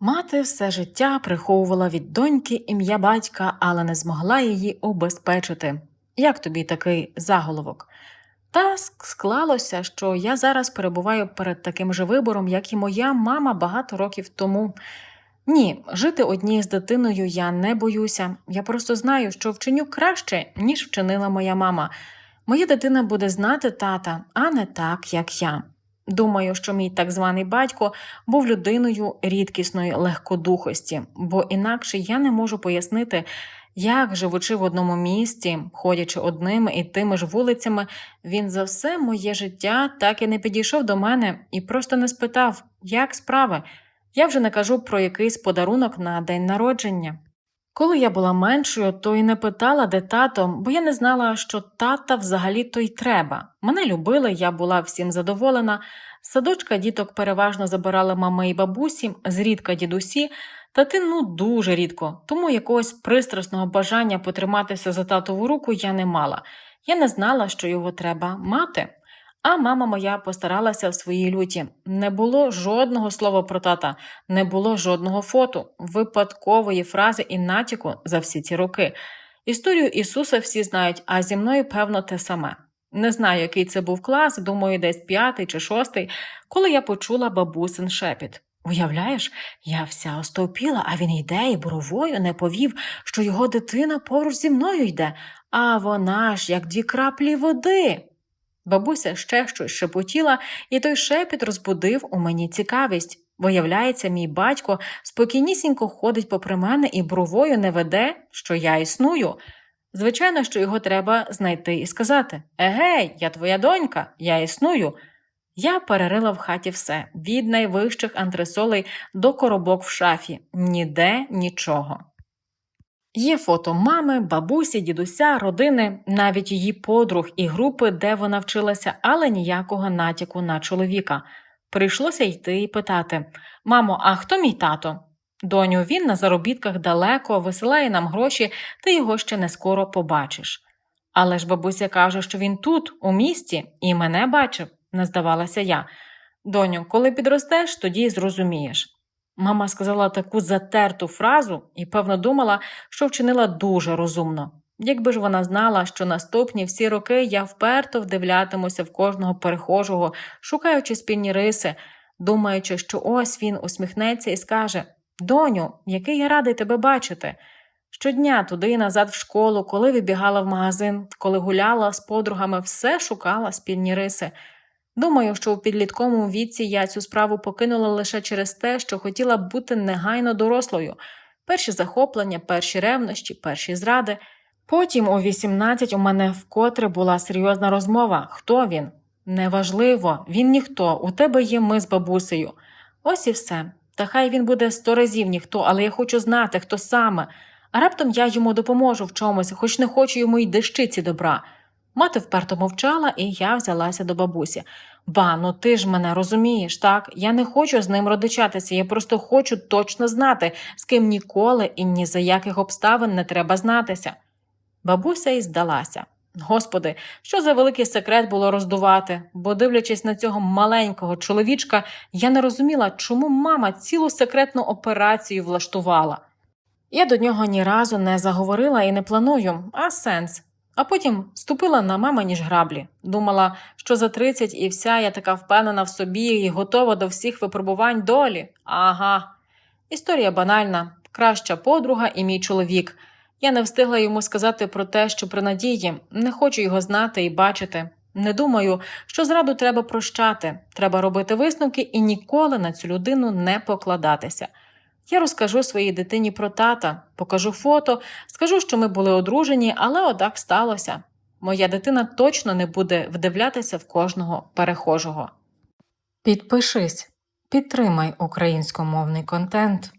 Мати все життя приховувала від доньки ім'я батька, але не змогла її обезпечити. Як тобі такий заголовок? Та склалося, що я зараз перебуваю перед таким же вибором, як і моя мама багато років тому. Ні, жити одній з дитиною я не боюся. Я просто знаю, що вчиню краще, ніж вчинила моя мама. Моя дитина буде знати тата, а не так, як я. Думаю, що мій так званий батько був людиною рідкісної легкодухості, бо інакше я не можу пояснити, як, живучи в одному місті, ходячи одними і тими ж вулицями, він за все моє життя так і не підійшов до мене і просто не спитав, як справи. Я вже не кажу про якийсь подарунок на день народження. Коли я була меншою, то й не питала, де тато, бо я не знала, що тата взагалі то й треба. Мене любили, я була всім задоволена. Садочка діток переважно забирали мами і бабусі, зрідка дідусі, та ну дуже рідко, тому якогось пристрасного бажання потриматися за татову руку я не мала. Я не знала, що його треба мати. А мама моя постаралася в своїй люті. Не було жодного слова про тата, не було жодного фото, випадкової фрази і натяку за всі ці роки. Історію Ісуса всі знають, а зі мною, певно, те саме. Не знаю, який це був клас, думаю, десь п'ятий чи шостий, коли я почула бабусин шепіт. Уявляєш, я вся остовпіла, а він йде і буровою не повів, що його дитина поруч зі мною йде, а вона ж як дві краплі води. Бабуся ще щось шепотіла, і той шепіт розбудив у мені цікавість. Виявляється, мій батько спокійнісінько ходить попри мене і бровою не веде, що я існую. Звичайно, що його треба знайти і сказати Егей, я твоя донька, я існую. Я перерила в хаті все від найвищих антресолей до коробок в шафі, ніде нічого. Є фото мами, бабусі, дідуся, родини, навіть її подруг і групи, де вона вчилася, але ніякого натяку на чоловіка. Прийшлося йти і питати Мамо, а хто мій тато? Доню, він на заробітках далеко, висилає нам гроші, ти його ще не скоро побачиш. Але ж бабуся каже, що він тут, у місті, і мене бачив, не здавалася я. Доню, коли підростеш, тоді зрозумієш. Мама сказала таку затерту фразу і, певно, думала, що вчинила дуже розумно. Якби ж вона знала, що наступні всі роки я вперто вдивлятимуся в кожного перехожого, шукаючи спільні риси, думаючи, що ось він усміхнеться і скаже Доню, який я радий тебе бачити. Щодня туди і назад в школу, коли вибігала в магазин, коли гуляла з подругами, все шукала спільні риси. Думаю, що у підлітковому віці я цю справу покинула лише через те, що хотіла б бути негайно дорослою. Перші захоплення, перші ревнощі, перші зради. Потім у 18 у мене вкотре була серйозна розмова. Хто він? Неважливо, він ніхто. У тебе є ми з бабусею. Ось і все. Та хай він буде сто разів ніхто, але я хочу знати, хто саме. А раптом я йому допоможу в чомусь, хоч не хочу йому й дещиці добра. Мати вперто мовчала, і я взялася до бабусі. Ба, ну ти ж мене розумієш, так? Я не хочу з ним родичатися, я просто хочу точно знати, з ким ніколи і ні за яких обставин не треба знатися. Бабуся й здалася. Господи, що за великий секрет було роздувати, бо, дивлячись на цього маленького чоловічка, я не розуміла, чому мама цілу секретну операцію влаштувала. Я до нього ні разу не заговорила і не планую, а сенс. А потім ступила на мамині ж граблі. Думала, що за 30 і вся я така впевнена в собі і готова до всіх випробувань долі. Ага. Історія банальна, краща подруга і мій чоловік. Я не встигла йому сказати про те, що при надії не хочу його знати і бачити. Не думаю, що зраду треба прощати, треба робити висновки і ніколи на цю людину не покладатися. Я розкажу своїй дитині про тата, покажу фото, скажу, що ми були одружені, але отак сталося. Моя дитина точно не буде вдивлятися в кожного перехожого. Підпишись, підтримай українськомовний контент.